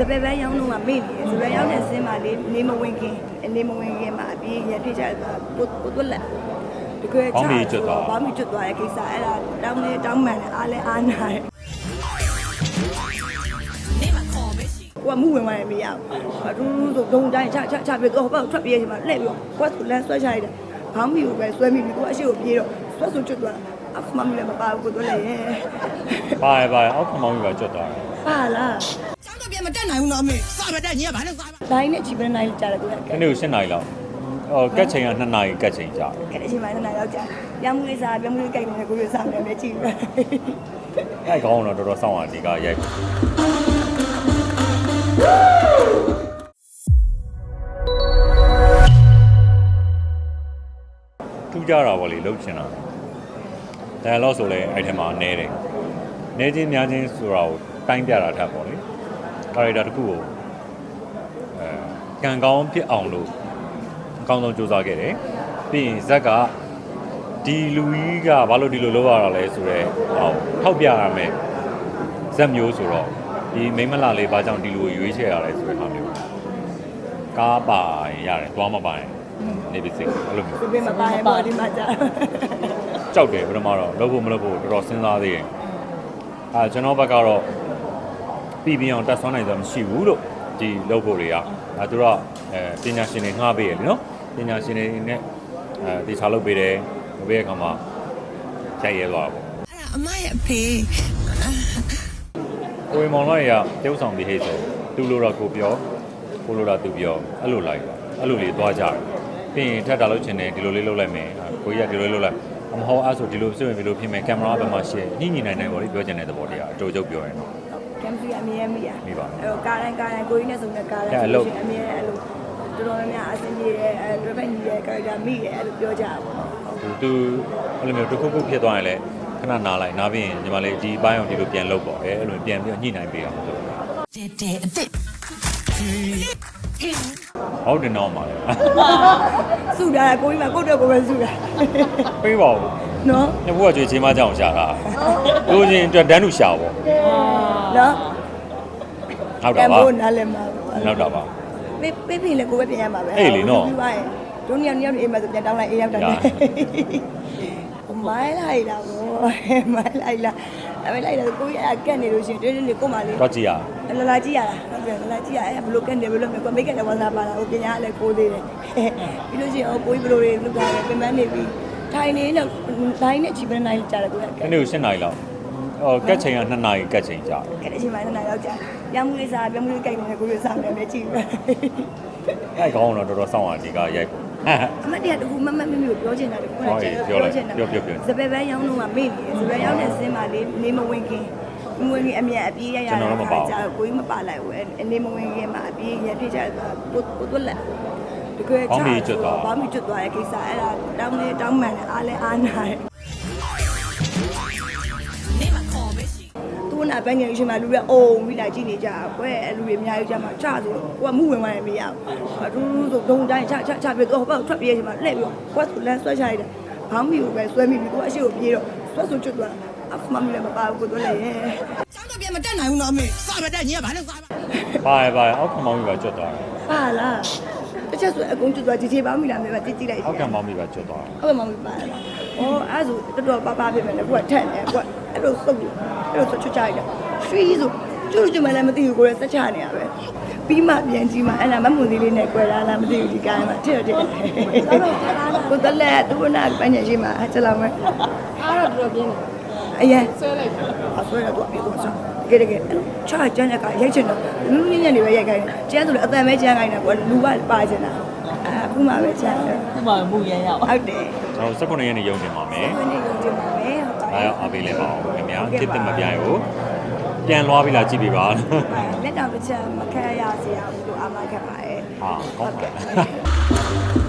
စပယ်ပန်းရောင်းတော့မေ့နေတယ်စပယ်ရောင်းတဲ့ဆင်းမှာလေးနေမဝင်ခင်နေမဝင်ခင်မှာအပြေးရဖြစ်ကြတယ်ပုတ်ပုတ်လက်တကယ်ဘာမှကျွတ်သွားတဲ့ကိစ္စအဲ့ဒါတောင်းနေတောင်းမှန်တယ်အားလဲအားနာတယ်ကိုကမှုဝင်သွားတယ်မရဘူးအတူတူဆိုဒုံတိုင်းချချချပြီးတော့ဟိုဘက်ထွက်ပြေးချင်မှလှည့်ပြီးကိုကဆိုလမ်းဆွဲချလိုက်တယ်ခေါင်းမီကိုပဲဆွဲမိပြီးကိုကအရှိကိုပြေးတော့ဆွဲဆိုကျွတ်သွားအခုမှမလည်းမပါဘူးကိုတို့လည်းရဲ့ပါရပါရအောက်ခမောင်းကြီးပါကျွတ်သွားတယ်ပါလားကျောင်းတော့ပြန် မတက်နိုင်ဘူးနော်အမေစမတက်ညီကဘာလဲစားပါတိုင်းနဲ့ချီပန်းတိုင်းကြာတယ်ကိုကဒီနေ့ကို7နာရီလောက်ဟောကတ်ချိန်က2နာရီကတ်ချိန်ကြာတယ်အဲ့ဒီအချိန်မှနှစ်နာရီလောက်ကြာပြောင်းမှုလေးစားပြောင်းမှုလေးကြိုက်နေတဲ့ကိုရစားမယ်ပဲကြည့်ပဲအဲ့ကောင်းတော့တော်တော်စောင့်ရဒီကရိုက်ထူးကြတာပေါ့လေလှုပ်ချင်တာဒါတော့ဆိုလဲအဲ့ထဲမှာနဲတယ်နဲချင်းများချင်းဆိုတာကိုတိုင်းပြတာထပ်ပေါ့လေ ကာရီတာတစ်ခုကိုအဲကံကောင်းဖြစ်အောင်လို့အကောင်းဆုံးစူးစမ်းခဲ့တယ်ပြီးရင်ဇက်ကဒီလူကြီးကဘာလို့ဒီလိုလုပ်ရတာလဲဆိုတော့ဟောထောက်ပြရမယ်ဇက်မျိုးဆိုတော့ဒီမိန်းမလာလေးဘာကြောင့်ဒီလိုရွေးချယ်ရလဲဆိုတဲ့ဟာမျိုးကားပါရင်ရတယ်သွားမပါရင်နေပါစေအဲ့လိုမျိုးဒီပြင်မပါရင်ပါဒီမှာကြာကြောက်တယ်ပထမတော့လုပ်ဖို့မလုပ်ဖို့တော်တော်စဉ်းစားသေးတယ်အဲကျွန်တော်ဘက်ကတော့ ပြီးပြီးအောင်တက်ဆွမ်းနိုင်စွာမရှိဘူးလို့ဒီလုပ်ဖို့တွေကအဲသူတို့ကအဲပညာရှင်တွေငှားပေးရလीနော်ပညာရှင်တွေနဲ့အဲတေချာလုပ်ပေးတယ်လုပ်ပေးတဲ့အခါမှာရိုက်ရဲသွားတာပေါ့အဲ့ဒါအမရဲ့အဖေကိုယ်မောင်လိုက်ရတုပ်ဆောင်ပြီးဟိတ်ဆိုသူလိုတော့ကိုပြောကိုလိုတော့သူပြောအဲ့လိုလိုက်အဲ့လိုလေးသွားကြတယ်ပြီးရင်ထပ်တာလုပ်ချင်တယ်ဒီလိုလေးလုပ်လိုက်မယ်ကိုကြီးကဒီလိုလေးလုပ်လိုက်မဟုတ်အဲ့ဆိုဒီလိုစစ်ဝင်ဒီလိုဖြစ်မယ်ကင်မရာဘယ်မှာရှိညှိညှိနိုင်နိုင်ပေါ့လေပြောချင်တဲ့သဘောတရားအတူတူပြောရင်တော့ ကမ်ပီအမြဲမိရမိပါအဲ့တော့ကားတိုင်းကားတိုင်းကိုကြီးနဲ့ဆုံတဲ့ကားတိုင်းအမြဲအဲ့လိုတော်တော်များများအဆင်ပြေတယ်အဲတွဲဖက်ညီတဲ့ကာရက်တာမိတယ်အဲ့လိုပြောကြတာပေါ့နော်သူသူအဲ့လိုမျိုးတစ်ခုခုဖြစ်သွားရင်လည်းခဏနားလိုက်နားပြီးရင်ညီမလေးဒီပိုင်းအောင်ဒီလိုပြန်လုပ်ပေါ့အဲအဲ့လိုပြန်ပြီးညှိနိုင်ပေးအောင်ဆိုတဲတဲအစ်စ် ဟုတ်တယ်တော့မှာလေစုတာကိုကြီးကကိုယ့်တော့ကိုယ်ပဲစုတာပေးပါဦးနော်ညဘိုးကကြွေချင်းမကြောင်ရှာတာလို့ချင်းအတွက်တန်းလူရှာပေါ့နော်ဟုတ်ကတာမ်ပါဘိုနားလည်းမှာနောက်တာပါပေးပေးပြင်လေကိုပဲပြင်ရမှာပဲအေးလေနော်ပြီးသွားရင်တို့ညောင်ညောင်အိမ်မှာဆိုပြန်တောင်းလိုက်အေးရောက်တယ်ရ မိုင်းလိုက်လာဘောမိုင်းလိုက်လာဒါပေမဲ့လိုက်လာကိုကြီးအကက်နေလို့ရှိရင်တွင်းတွင်းနေကိုမလေးတော့ကြည့်ရလာလာကြည့်ရတာဟုတ်တယ်လာလာကြည့်ရအဲဘလို့ကက်နေဘလို့မြကိုမိတ်ကက်လည်းဝါစားပါလာဟိုပညာလည်းကိုသေးတယ်ပြီးလို့ရှိရင်ဟိုကိုကြီးဘလို့တွေလုပ်တာလည်းပြင်ပန်းနေပြီးထိုင်နေတော့တိုင်းနဲ့ချီပန်းတိုင်းကြာတယ်ကိုကဒီနေ့ကို7နာရီလောက်ဟောကတ်ချိန်က2နာရီကတ်ချိန်ကြာတယ်ကဲအချိန်မှနှစ်နာရီလောက်ကြာပြောင်းမှုလေးစားပြောင်းမှုလေးကြိုက်နေတဲ့ကိုကြီးစားမယ်ပဲကြည့်ပဲအဲ့ကောင်းတော့တော်တော်စောင့်ရဒီကရိုက်ပေါ့ အမတ်တရားတခုမမမမျိုးပြောချင်တာတခုနဲ့စပယ်ပန်းရောင်းတော့မေ့နေတယ်စပယ်ရောင်းတဲ့ဆင်းမှာလေးနေမဝင်ခင်ငွေကြီးအမြတ်အပြေးရရတာကြာကိုကြီးမပါလိုက်ဘူးအနေမဝင်ခင်မှာအပြေးရဖြစ်ကြတယ်ပုတ်ပုတ်လက်တကယ်ဘာမှကျွတ်သွားတဲ့ကိစ္စအဲ့ဒါတောင်းနေတောင်းမှန်တယ်အားလဲအားနာတယ် နာပန်းငယ်ရှင်မှာလူတွေအုံမိလာကြည့်နေကြကွယ်လူတွေအများကြီးကြမှာချဆိုကိုကမှုဝင်သွားတယ်မရဘူးအတူတူဆိုဒုံတိုင်းချချချပြီးတော့ဟိုဘက်ထွက်ပြေးချင်မှလှည့်ပြီးကိုကဆိုလမ်းဆွဲချလိုက်တယ်ခေါင်းမီကိုပဲဆွဲမိပြီးကိုကအရှိကိုပြေးတော့ဆွဲဆိုကျွတ်သွားအခုမှမလည်းမပါဘူးကိုတို့လည်းရဲ့ကျောင်းတော့ပြန်မတက်နိုင်ဘူးနော်အမေစမတက်ညီကဘာလဲစားပါပါရပါရအောက်ခမောင်းကြီးပါကျွတ်သွားတယ်ပါလားတစ်ချက်ဆိုအကုန်ကျွတ်သွားကြည်ကြည်ပါမိလားမဲပါကြည့်ကြည့်လိုက်အောက်ကမောင်းကြီးပါကျွတ်သွားတယ်ဟုတ်ကဲ့မမပါလားဩအဲ့ဆိုတော်တော်ပါပါပြင်မယ်လေကိုကထက်နေကိုက အဲ့လိုစုပ်လို့အဲ့လိုဆိုချွတ်ချလိုက်တယ်ရွှေဆိုကျွတ်ကျွတ်မှလည်းမသိဘူးကိုလည်းစက်ချနေရပဲပြီးမှပြန်ကြည့်မှအဲ့လားမမွန်သေးလေးနဲ့꿰လာလားမသိဘူးဒီကိုင်းမှာထည့်တယ်ကိုတလဲသူနာပညာရှိမှာချက်လာမယ်အားတော့တော်ပြင်းအရင်ဆွဲလိုက်အဆွဲတော့ပြီးတော့ဆောကဲကဲချာကျန်းကရိုက်ချင်တော့လူလူညံ့ညံ့နေပဲရိုက်ခိုင်းတယ်ကျန်းဆိုလည်းအတန်ပဲကျန်းခိုင်းတယ်ကွာလူကပါချင်တာအခုမှပဲကျန်းတယ်ခုမှမူရန်ရောက်ဟုတ်တယ်ကျွန်တော်19ရက်နေ့ရုံတင်ပါမယ်ဘယ်နေ့ရုံကြည့်ပါမယ်ဟုတ်ပါ ဒါရောက်အားပေးလဲပါအောင်ခင်ဗျာတစ်သက်မပြိုင်ကိုပြန်လွားပြီလားကြည့်ပေးပါလက်တောင်တစ်ချက်မခက်ရစေအောင်လို့အာမခက်ပါရဲ့ဟာကောင်းပါ Woo!